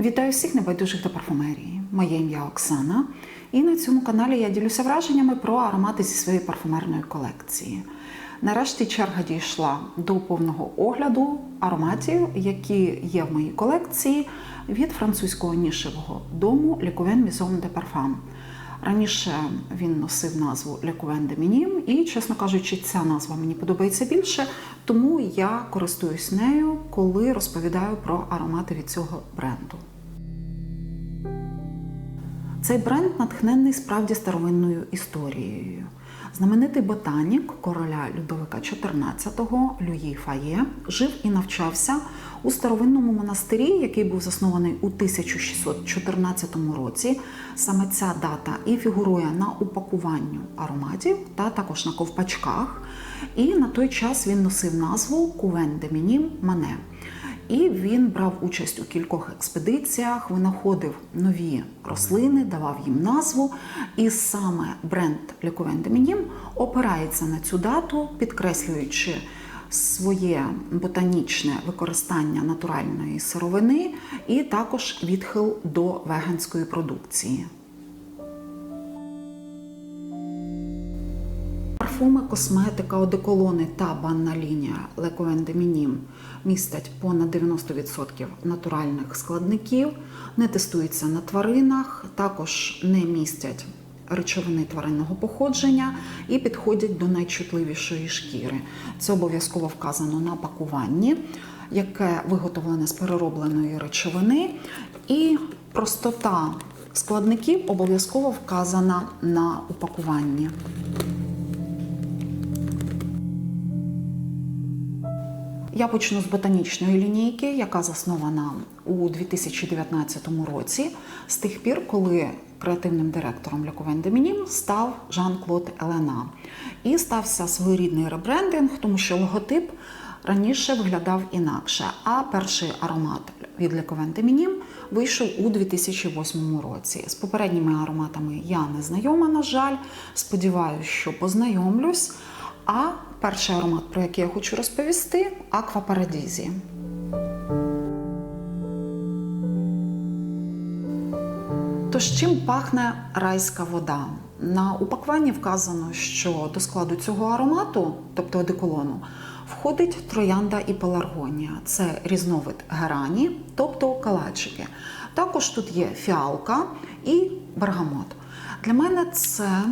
Вітаю всіх небайдужих до парфумерії. Моє ім'я Оксана, і на цьому каналі я ділюся враженнями про аромати зі своєї парфумерної колекції. Нарешті черга дійшла до повного огляду ароматів, які є в моїй колекції від французького нішевого дому Лікувен Maison de Parfum. Раніше він носив назву Лякувен де Мінім, і, чесно кажучи, ця назва мені подобається більше, тому я користуюсь нею, коли розповідаю про аромати від цього бренду. Цей бренд натхнений справді старовинною історією. Знаменитий ботанік короля Людовика XIV Люї Фає жив і навчався у старовинному монастирі, який був заснований у 1614 році. Саме ця дата і фігурує на упакуванню ароматів та також на ковпачках. І на той час він носив назву Кувен де Мінім Мане. І він брав участь у кількох експедиціях, винаходив нові рослини, давав їм назву. І саме бренд Le Couvent опирається на цю дату, підкреслюючи своє ботанічне використання натуральної сировини і також відхил до веганської продукції. Парфуми, косметика, одеколони та банна лінія Le Couvent містять понад 90% натуральних складників, не тестуються на тваринах, також не містять речовини тваринного походження і підходять до найчутливішої шкіри. Це обов'язково вказано на пакуванні, яке виготовлене з переробленої речовини, і простота складників обов'язково вказана на упакуванні. Я почну з ботанічної лінійки, яка заснована у 2019 році, з тих пір, коли креативним директором Le Couvent став Жан-Клод Елена. І стався своєрідний ребрендинг, тому що логотип раніше виглядав інакше. А перший аромат від Le Couvent вийшов у 2008 році. З попередніми ароматами я не знайома, на жаль. Сподіваюся, що познайомлюсь. А перший аромат, про який я хочу розповісти Аква Парадізі. Тож чим пахне райська вода? На упакуванні вказано, що до складу цього аромату, тобто одеколону, входить троянда і пеларгонія. Це різновид герані, тобто калачики. Також тут є фіалка і бергамот. Для мене це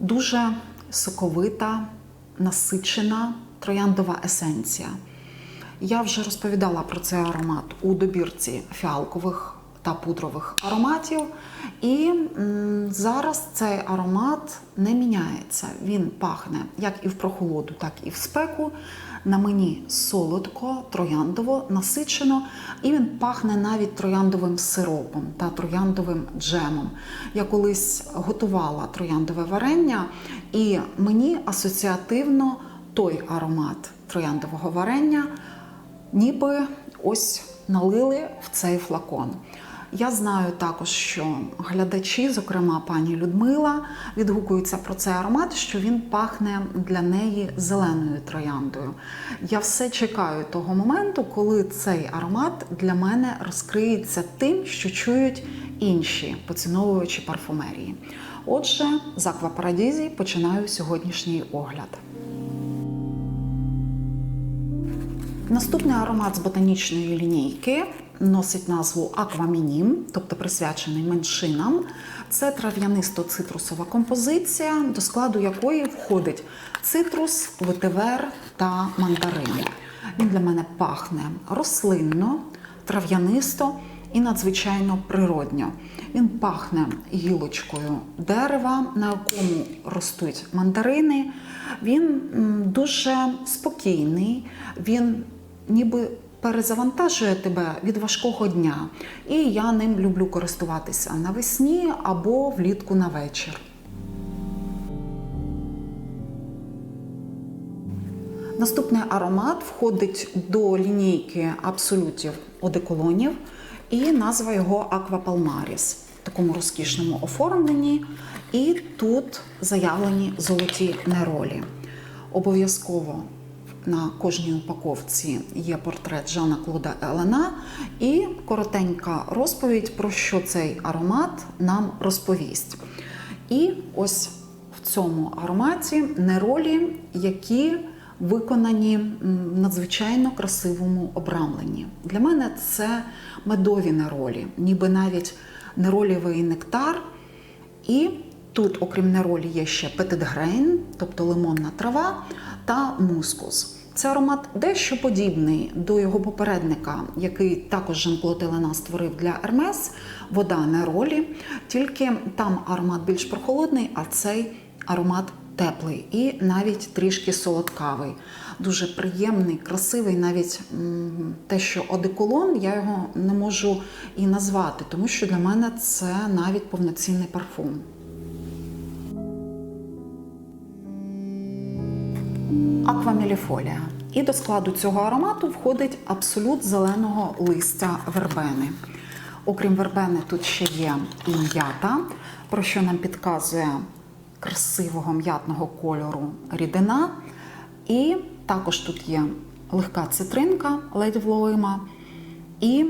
дуже соковита, насичена трояндова есенція. Я вже розповідала про цей аромат у добірці фіалкових та пудрових ароматів. І зараз цей аромат не міняється. Він пахне як і в прохолоду, так і в спеку. На мені солодко, трояндово, насичено, і він пахне навіть трояндовим сиропом та трояндовим джемом. Я колись готувала трояндове варення, і мені асоціативно той аромат трояндового варення, ніби ось налили в цей флакон. Я знаю також, що глядачі, зокрема пані Людмила, відгукуються про цей аромат, що він пахне для неї зеленою трояндою. Я все чекаю того моменту, коли цей аромат для мене розкриється тим, що чують інші поціновувачі парфумерії. Отже, з Аквапарадізі починаю сьогоднішній огляд. Наступний аромат з ботанічної лінійки носить назву Аквамінім, тобто присвячений меншинам. Це трав'янисто-цитрусова композиція, до складу якої входить цитрус, ветивер та мандарин. Він для мене пахне рослинно, трав'янисто і надзвичайно природньо. Він пахне гілочкою дерева, на якому ростуть мандарини. Він дуже спокійний, він ніби перезавантажує тебе від важкого дня. І я ним люблю користуватися навесні або влітку на вечір. Наступний аромат входить до лінійки абсолютів одеколонів, і назва його Аквапалмаріс в такому розкішному оформленні. І тут заявлені золоті неролі. Обов'язково на кожній упаковці є портрет Жана Клода Елена і коротенька розповідь про що цей аромат нам розповість. І ось в цьому ароматі неролі, які виконані в надзвичайно красивому обрамленні. Для мене це медові неролі, ніби навіть неролівий нектар. І тут, окрім неролі, є ще петитгрейн, тобто лимонна трава та мускус. Це аромат дещо подібний до його попередника, який також Жан-Клод створив для Ермес, вода неролі, тільки там аромат більш прохолодний, а цей аромат теплий і навіть трішки солодкавий. Дуже приємний, красивий, навіть те, що одеколон, я його не можу і назвати, тому що для мене це навіть повноцінний парфум. Акваміліфолія. І до складу цього аромату входить абсолют зеленого листя вербени. Окрім вербени, тут ще є і м'ята, про що нам підказує красивого м'ятного кольору рідина. І також тут є легка цитринка, ледь вловима, і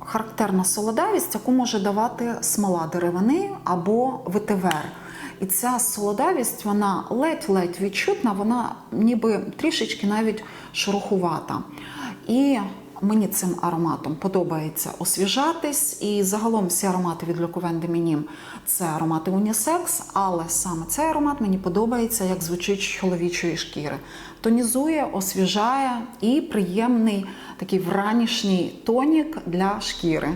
характерна солодавість, яку може давати смола деревини або ветивер. І ця солодавість, вона ледь-ледь відчутна, вона ніби трішечки навіть шорохувата. І мені цим ароматом подобається освіжатись. І загалом всі аромати від de Minim – це аромати унісекс, але саме цей аромат мені подобається, як звучить чоловічої шкіри. Тонізує, освіжає і приємний такий вранішній тонік для шкіри.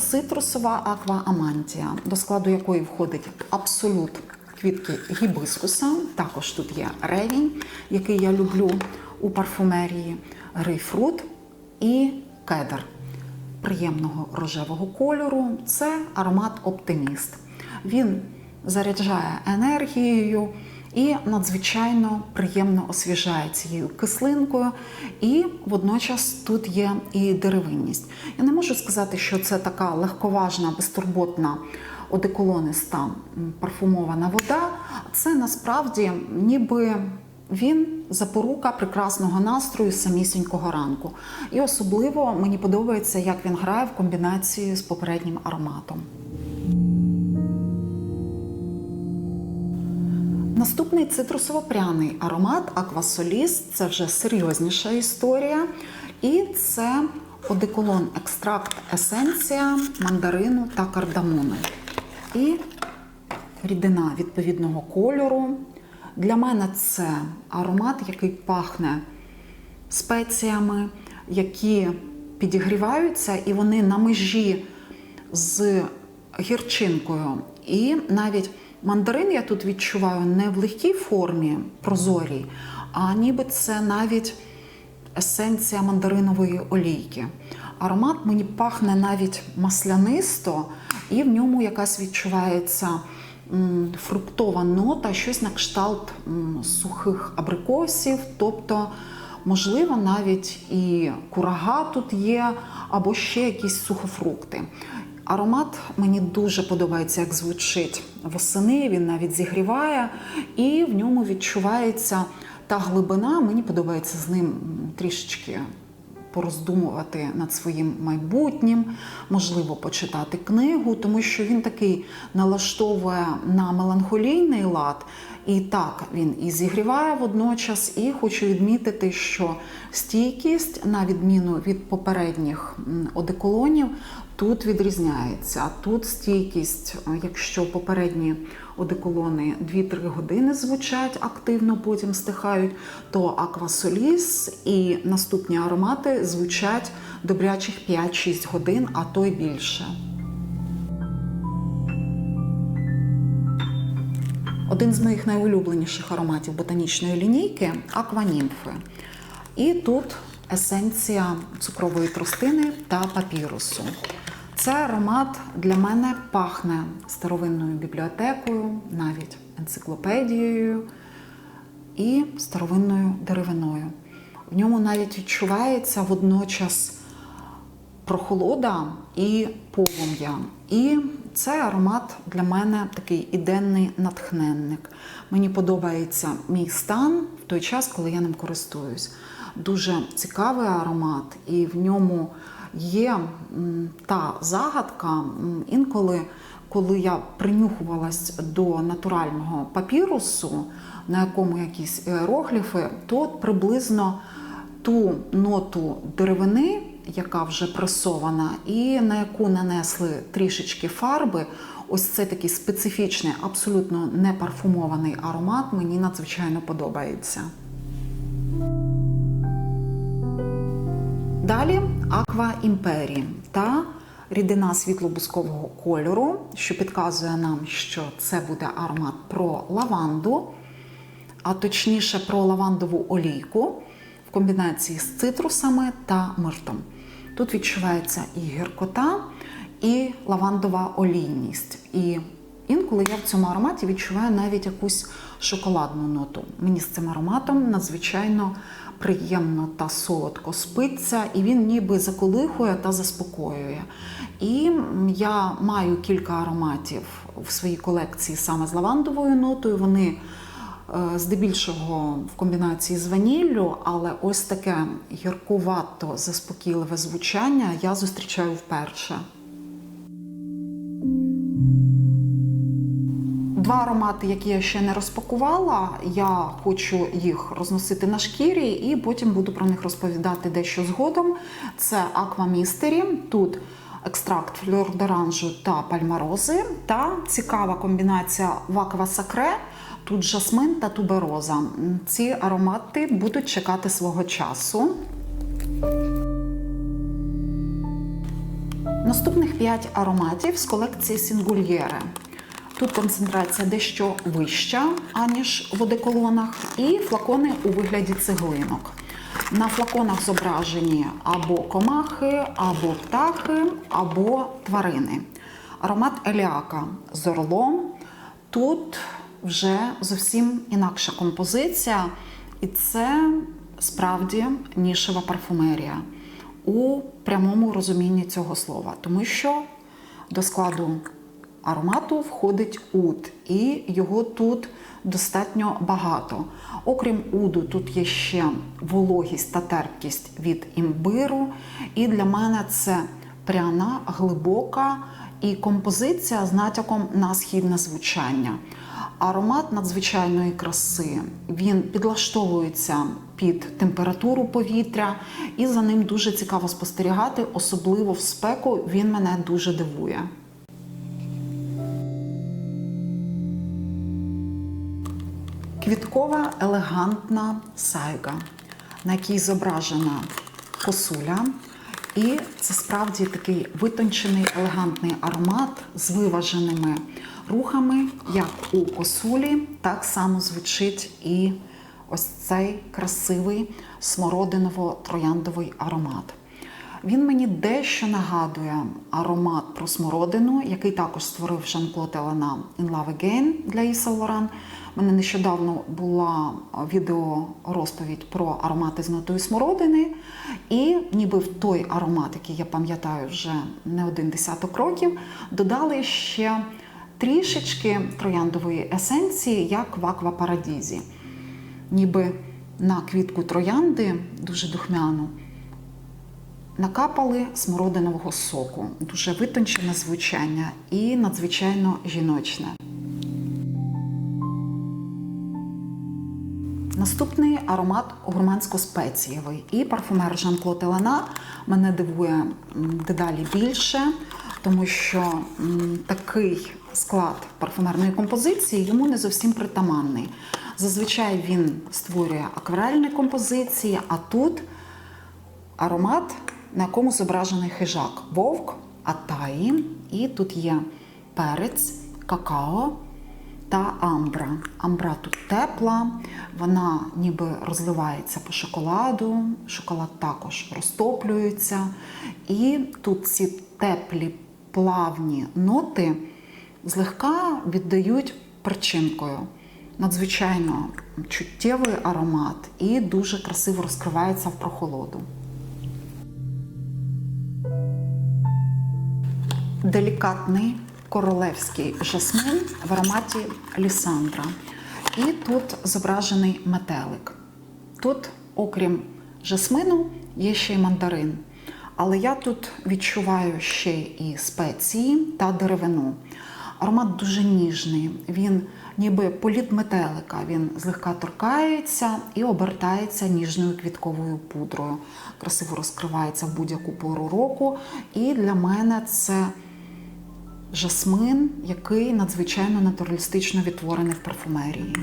Фруктово-цитрусова аква амантія, до складу якої входить абсолют квітки гібискуса. Також тут є ревінь, який я люблю у парфумерії, грейпфрут і кедр приємного рожевого кольору. Це аромат оптиміст. Він заряджає енергією і надзвичайно приємно освіжає цією кислинкою. І водночас тут є і деревинність. Я не можу сказати, що це така легковажна, безтурботна одеколониста парфумована вода. Це насправді ніби. Він запорука прекрасного настрою самісінького ранку. І особливо мені подобається, як він грає в комбінації з попереднім ароматом. Наступний цитрусово-пряний аромат Аквасоліс це вже серйозніша історія. І це одеколон екстракт есенція мандарину та кардамону. І рідина відповідного кольору. Для мене це аромат, який пахне спеціями, які підігріваються, і вони на межі з гірчинкою. І навіть мандарин я тут відчуваю не в легкій формі прозорій, а ніби це навіть есенція мандаринової олійки. Аромат мені пахне навіть маслянисто, і в ньому якась відчувається фруктова нота, щось на кшталт сухих абрикосів, тобто, можливо, навіть і курага тут є, або ще якісь сухофрукти. Аромат мені дуже подобається, як звучить восени. Він навіть зігріває, і в ньому відчувається та глибина. Мені подобається з ним трішечки пороздумувати над своїм майбутнім, можливо, почитати книгу, тому що він такий налаштовує на меланхолійний лад. І так він і зігріває водночас, і хочу відмітити, що стійкість, на відміну від попередніх одеколонів, тут відрізняється. Тут стійкість, е, якщо попередні одеколони 2-3 години звучать активно, потім стихають, то аквасоліс і наступні аромати звучать добрячих 5-6 годин, а то й більше. Один з моїх найулюбленіших ароматів ботанічної лінійки акванімфи. І тут есенція цукрової тростини та папірусу. Це аромат для мене пахне старовинною бібліотекою, навіть енциклопедією і старовинною деревиною. В ньому навіть відчувається водночас прохолода і полум'я. І Цей аромат для мене такий іденний натхненник. Mені подобається мій стан в той час, коли я ним користуюсь. Дуже цікавий аромат, і в ньому є та загадка інколи. Коли я принюхувалась до натурального папірусу, на якому якісь іерогліфи, то приблизно ту ноту деревини, яка вже пресована, і на яку нанесли трішечки фарби, ось це такий специфічний, абсолютно не парфумований аромат, мені надзвичайно подобається. Далі Аква Імпері та рідина світло-бускового кольору, що підказує нам, що це буде аромат про лаванду, а точніше про лавандову олійку в комбінації з цитрусами та миртом. Тут відчувається і гіркота, і лавандова олійність. І інколи я в цьому ароматі відчуваю навіть якусь шоколадну ноту. Мені з цим ароматом надзвичайно приємно та солодко спиться, і він ніби заколихує та заспокоює. І я маю кілька ароматів в своїй колекції саме з лавандовою нотою. Вони е, здебільшого в комбінації з ваніллю, але ось таке гіркувато заспокійливе звучання я зустрічаю вперше. Два аромати, які я ще не розпакувала, я хочу їх розносити на шкірі і потім буду про них розповідати дещо згодом. Це Aqua Mystery, тут екстракт фльор-доранжу та пальмарози, та цікава комбінація Ваква Сакре, тут жасмин та тубероза. Ці аромати будуть чекати свого часу. Наступних 5 ароматів з колекції Сінгульєре. Тут концентрація дещо вища, аніж в одеколонах, і флакони у вигляді цеглинок. На флаконах зображені або комахи, або птахи, або тварини. Аромат Еліака з орлом. Тут вже зовсім інакша композиція, і це справді нішева парфумерія у прямому розумінні цього слова, тому що до складу аромату входить уд, і його тут достатньо багато. Окрім уду, тут є ще вологість та терпкість від імбиру. І для мене це пряна, глибока і композиція з натяком на східне звучання. Аромат надзвичайної краси. Він підлаштовується під температуру повітря, і за ним дуже цікаво спостерігати, особливо в спеку він мене дуже дивує. Квіткова елегантна сайга, на якій зображена косуля. І це справді такий витончений елегантний аромат з виваженими рухами, як у косулі, так само звучить і ось цей красивий смородиново-трояндовий аромат. Він мені дещо нагадує аромат про смородину, який також створив Жан-Клод Елена In Love Again для Saint Laurent. У мене нещодавно була відеорозповідь про аромати з нотою смородини. І ніби в той аромат, який я пам'ятаю вже не один десяток років, додали ще трішечки трояндової есенції, як в аквапарадізі. Ніби на квітку троянди, дуже духмяну, накапали смородинового соку. Дуже витончене звучання і надзвичайно жіночне. Наступний аромат гурмансько-спецієвий. І парфумер Жан-Клод Елена мене дивує дедалі більше, тому що такий склад парфумерної композиції йому не зовсім притаманний. Зазвичай він створює акварельні композиції, а тут аромат, на якому зображений хижак вовк, атаї, і тут є перець, какао та амбра. Амбра тут тепла, вона ніби розливається по шоколаду, шоколад також розтоплюється. І тут ці теплі плавні ноти злегка віддають перчинкою. Надзвичайно чуттєвий аромат і дуже красиво розкривається в прохолоду. Делікатний королевський жасмин в ароматі Лісандра. І тут зображений метелик. Тут, окрім жасмину, є ще й мандарин. Але я тут відчуваю ще і спеції та деревину. Аромат дуже ніжний. Він ніби політ метелика. Він злегка торкається і обертається ніжною квітковою пудрою. Красиво розкривається в будь-яку пору року. І для мене це жасмин, який надзвичайно натуралістично відтворений в парфумерії.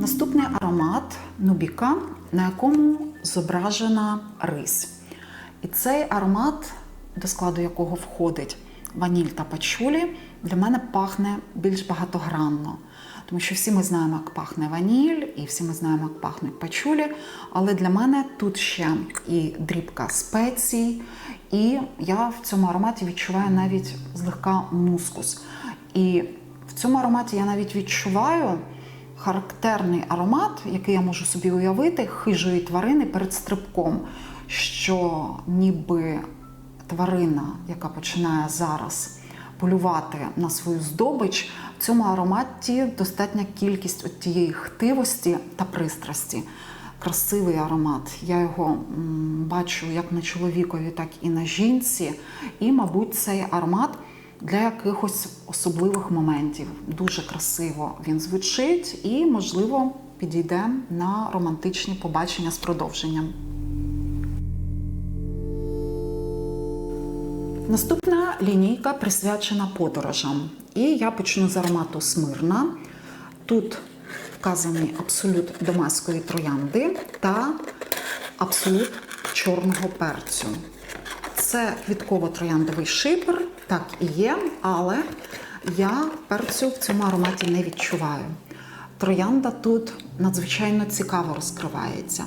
Наступний аромат Нубіка, на якому зображена рись. І цей аромат, до складу якого входить ваніль та пачулі, для мене пахне більш багатогранно. Тому що всі ми знаємо, як пахне ваніль, і всі ми знаємо, як пахнуть пачулі. Але для мене тут ще і дрібка спецій, і я в цьому ароматі відчуваю навіть злегка мускус. І в цьому ароматі я навіть відчуваю характерний аромат, який я можу собі уявити, хижої тварини перед стрибком, що ніби тварина, яка починає зараз полювати на свою здобич, в цьому ароматі достатня кількість от тієї хтивості та пристрасті. Красивий аромат. Я його бачу як на чоловікові, так і на жінці. І, мабуть, цей аромат для якихось особливих моментів. Дуже красиво він звучить і, можливо, підійде на романтичні побачення з продовженням. Наступна лінійка присвячена подорожам. І я почну з аромату Смирна. Тут вказаний абсолют домаської троянди та абсолют чорного перцю. Це квітково-трояндовий шипер, так і є, але я перцю в цьому ароматі не відчуваю. Троянда тут надзвичайно цікаво розкривається.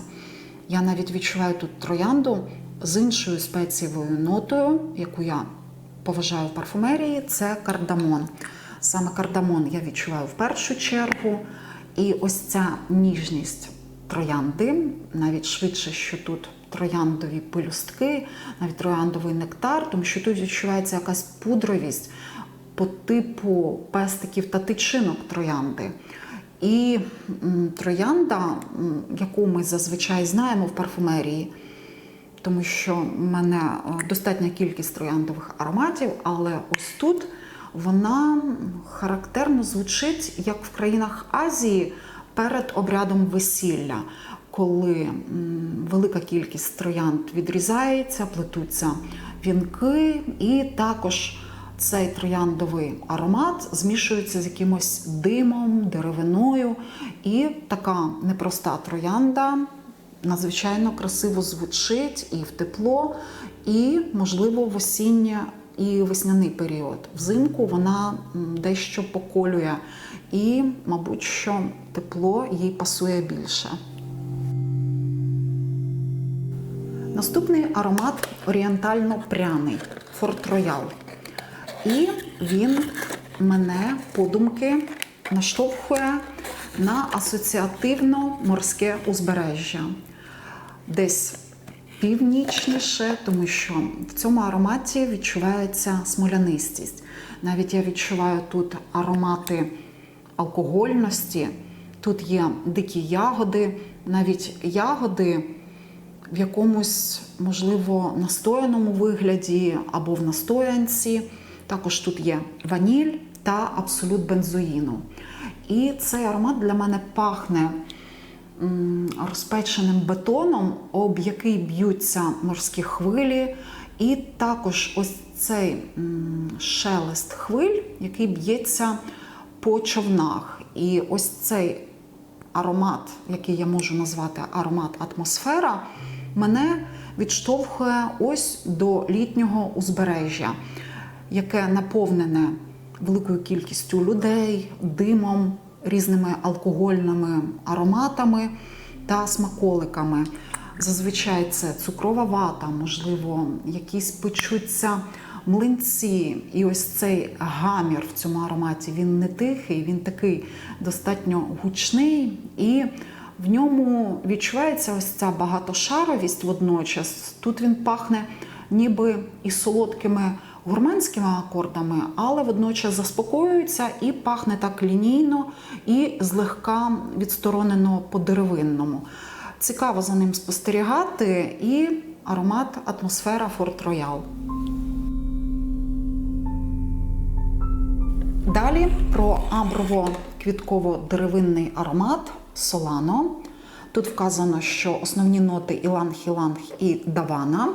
Я навіть відчуваю тут троянду з іншою спецієвою нотою, яку я поважаю в парфумерії, це кардамон. Саме кардамон я відчуваю в першу чергу. І ось ця ніжність троянди, навіть швидше, що тут трояндові пелюстки, навіть трояндовий нектар, тому що тут відчувається якась пудровість по типу пестиків та тичинок троянди. І троянда, яку ми зазвичай знаємо в парфумерії, тому що в мене е, достатня кількість трояндових ароматів, але ось тут вона характерно звучить, як в країнах Азії перед обрядом весілля, коли велика кількість троянд відрізається, плетуться вінки, і також цей трояндовий аромат змішується з якимось димом, деревиною, і така непроста троянда надзвичайно красиво звучить і в тепло, і, можливо, в осіннє і весняний період. Взимку вона дещо поколює, і, мабуть, що тепло їй пасує більше. Наступний аромат орієнтально пряний Форт Роял. І він мене подумки наштовхує на асоціативно-морське узбережжя. Десь північніше, тому що в цьому ароматі відчувається смолянистість. Навіть я відчуваю тут аромати алкогольності, тут є дикі ягоди, навіть ягоди в якомусь, можливо, настояному вигляді або в настоянці. Також тут є ваніль та абсолют бензоїну. І цей аромат для мене пахне розпеченим бетоном, об який б'ються морські хвилі. І також ось цей шелест хвиль, який б'ється по човнах. І ось цей аромат, який я можу назвати аромат атмосфера, мене відштовхує ось до літнього узбережжя, яке наповнене великою кількістю людей, димом, різними алкогольними ароматами та смаколиками. Зазвичай це цукрова вата, можливо, якісь печуться млинці. І ось цей гамір в цьому ароматі він не тихий, він такий достатньо гучний. І в ньому відчувається ось ця багатошаровість водночас. Тут він пахне ніби і солодкими гурманськими акордами, але водночас заспокоюється і пахне так лінійно і злегка відсторонено по деревинному. Цікаво за ним спостерігати і аромат атмосфера Форт Роял. Далі про амброво-квітково-деревинний аромат Солано. Тут вказано, що основні ноти іланг-іланг і давана.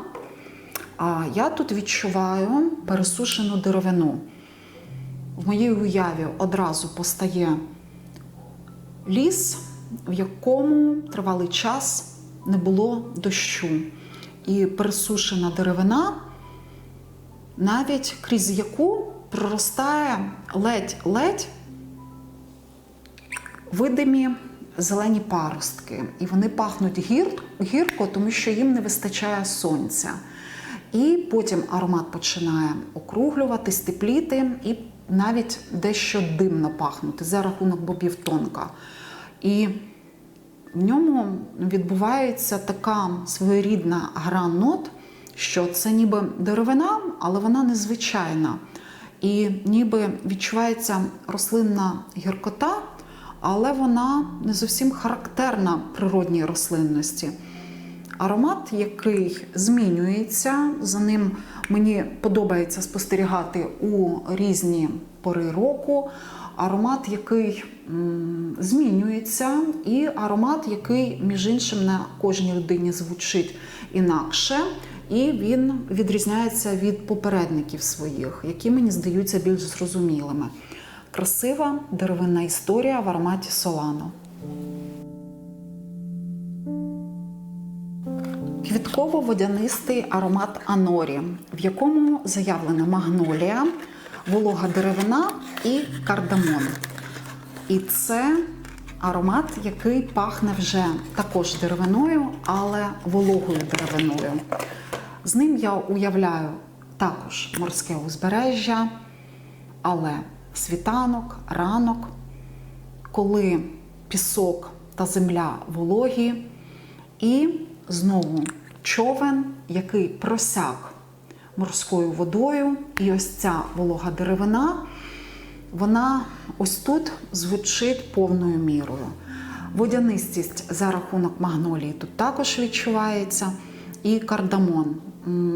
А я тут відчуваю пересушену деревину. В моїй уяві одразу постає ліс, в якому тривалий час не було дощу. І пересушена деревина, навіть крізь яку проростає ледь-ледь видимі зелені паростки. І вони пахнуть гір, гірко, тому що їм не вистачає сонця. І потім аромат починає округлюватись, тепліти і навіть дещо димно пахнути за рахунок бобів тонка. І в ньому відбувається така своєрідна гра нот, що це ніби деревина, але вона незвичайна. І ніби відчувається рослинна гіркота, але вона не зовсім характерна природній рослинності. Аромат, який змінюється, за ним мені подобається спостерігати у різні пори року. Аромат, який змінюється, і аромат, який, між іншим, на кожній людині звучить інакше, і він відрізняється від попередників своїх, які мені здаються більш зрозумілими. Красива деревинна історія в ароматі Солано. Квітково-водянистий аромат Анорі, в якому заявлена магнолія, волога деревина і кардамон. І це аромат, який пахне вже також деревиною, але вологою деревиною. З ним я уявляю також морське узбережжя, але світанок, ранок, коли пісок та земля вологі, і знову човен, який просяк морською водою, і ось ця волога деревина, вона ось тут звучить повною мірою. Водянистість за рахунок магнолії тут також відчувається. І кардамон.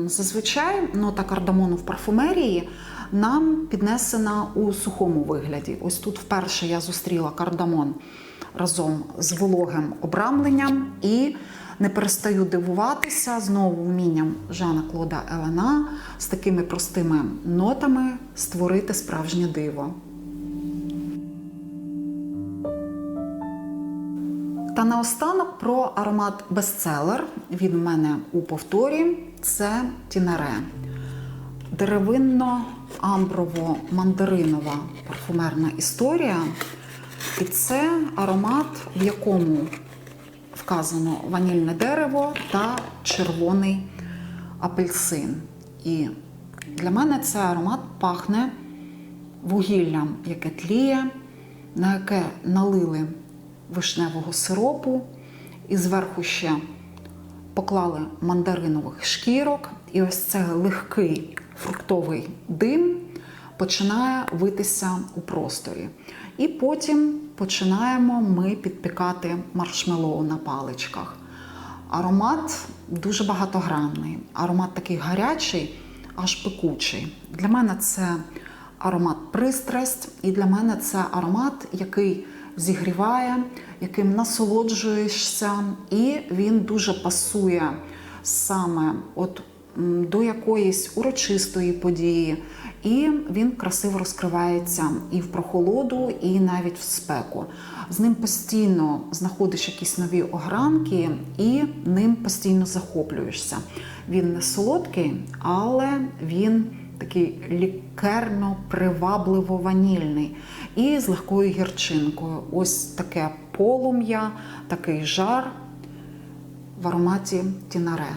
Зазвичай нота кардамону в парфумерії нам піднесена у сухому вигляді. Ось тут вперше я зустріла кардамон разом з вологим обрамленням і не перестаю дивуватися знову вмінням Жана Клода Елена з такими простими нотами створити справжнє диво. Та наостанок про аромат бестселер від мене у повторі це Тінаре. Деревинно-амброво-мандаринова парфумерна історія. І це аромат, в якому вказано ванільне дерево та червоний апельсин. І для мене цей аромат пахне вугіллям, яке тліє, на яке налили вишневого сиропу, і зверху ще поклали мандаринових шкірок, і ось цей легкий фруктовий дим починає витися у просторі. І потім починаємо ми підпікати маршмеллоу на паличках. Аромат дуже багатогранний, аромат такий гарячий, аж пекучий. Для мене це аромат пристрасть, і для мене це аромат, який зігріває, яким насолоджуєшся, і він дуже пасує саме от до якоїсь урочистої події. І він красиво розкривається і в прохолоду, і навіть в спеку. З ним постійно знаходиш якісь нові огранки, і ним постійно захоплюєшся. Він не солодкий, але він такий лікерно привабливо ванільний і з легкою гірчинкою. Ось таке полум'я, такий жар в ароматі Тінаре.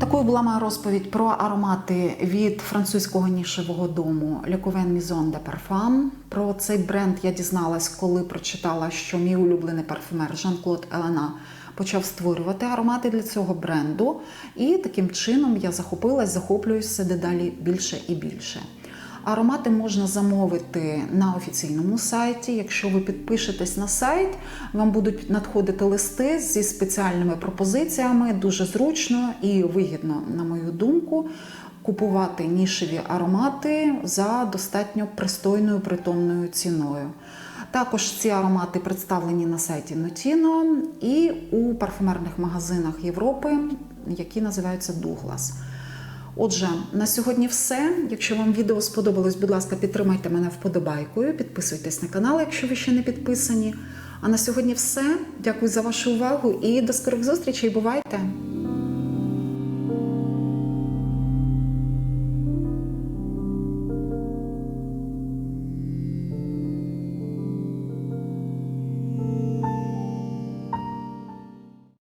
Такою була моя розповідь про аромати від французького нішевого дому Le Мізон de Parfum. Про цей бренд я дізналась, коли прочитала, що мій улюблений парфюмер Жан-Клод Елена почав створювати аромати для цього бренду. І таким чином я захопилась, захоплююся дедалі більше і більше. Аромати можна замовити на офіційному сайті. Якщо ви підпишетесь на сайт, вам будуть надходити листи зі спеціальними пропозиціями. Дуже зручно і вигідно, на мою думку, купувати нішеві аромати за достатньо пристойною притомною ціною. Також ці аромати представлені на сайті Notino і у парфумерних магазинах Європи, які називаються Douglas. Отже, на сьогодні все. Якщо вам відео сподобалось, будь ласка, підтримайте мене вподобайкою, підписуйтесь на канал, якщо ви ще не підписані. А на сьогодні все. Дякую за вашу увагу і до скорих зустрічей. Бувайте!